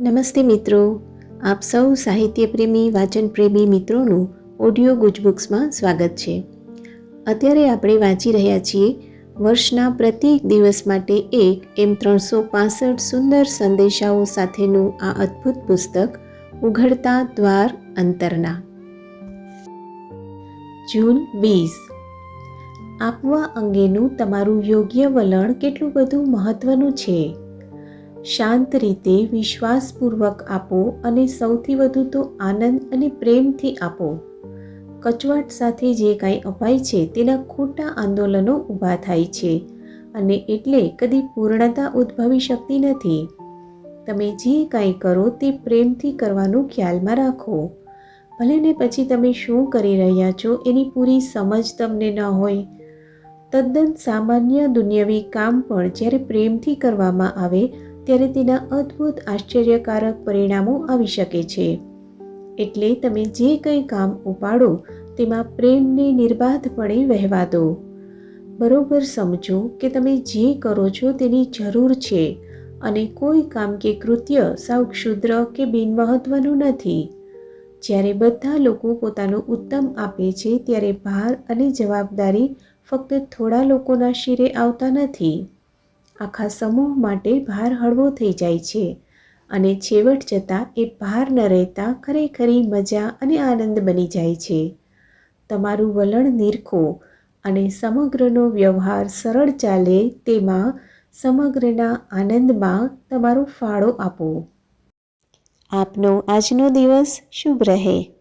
નમસ્તે મિત્રો. આપ સૌ સાહિત્યપ્રેમી, વાચનપ્રેમી મિત્રોનું ઓડિયો ગુજબુક્સમાં સ્વાગત છે. અત્યારે આપણે વાંચી રહ્યા છીએ વર્ષના પ્રત્યેક દિવસ માટે એક એમ ત્રણસો પાસઠ સુંદર સંદેશાઓ સાથેનું આ અદ્ભુત પુસ્તક, ઉઘડતા દ્વાર અંતરના. જૂન વીસ. આપવા અંગેનું તમારું યોગ્ય વલણ કેટલું બધું મહત્વનું છે? શાંત રીતે વિશ્વાસપૂર્વક આપો અને સૌથી વધુ તો આનંદ અને પ્રેમથી આપો. કચવાટ સાથે જે કાંઈ અપાય છે તેના ખોટા આંદોલનો ઊભા થાય છે અને એટલે કદી પૂર્ણતા ઉદ્ભવી શકતી નથી. તમે જે કાંઈ કરો તે પ્રેમથી કરવાનું ખ્યાલમાં રાખો. ભલે ને પછી તમે શું કરી રહ્યા છો એની પૂરી સમજ તમને ન હોય. તદ્દન સામાન્ય દુનિયાવી કામ પણ જ્યારે પ્રેમથી કરવામાં આવે ત્યારે તેના અદ્ભુત આશ્ચર્યકારક પરિણામો આવી શકે છે. એટલે તમે જે કંઈ કામ ઉપાડો, તેમાં પ્રેમને નિર્બાધપણે વહેવા દો. બરોબર સમજો કે તમે જે કરો છો તેની જરૂર છે અને કોઈ કામ કે કૃત્ય સાવ ક્ષુદ્ર કે બિનમહત્વનું નથી. જ્યારે બધા લોકો પોતાનું ઉત્તમ આપે છે, ત્યારે ભાર અને જવાબદારી ફક્ત થોડા લોકોના શિરે આવતા નથી. આખા સમૂહ માટે ભાર હળવો થઈ જાય છે અને છેવટ જતાં એ ભાર ન રહેતા ખરેખરી મજા અને આનંદ બની જાય છે. તમારું વલણ નિરખો અને સમગ્રનો વ્યવહાર સરળ ચાલે તેમાં સમગ્રના આનંદમાં તમારો ફાળો આપો. આપનો આજનો દિવસ શુભ રહે.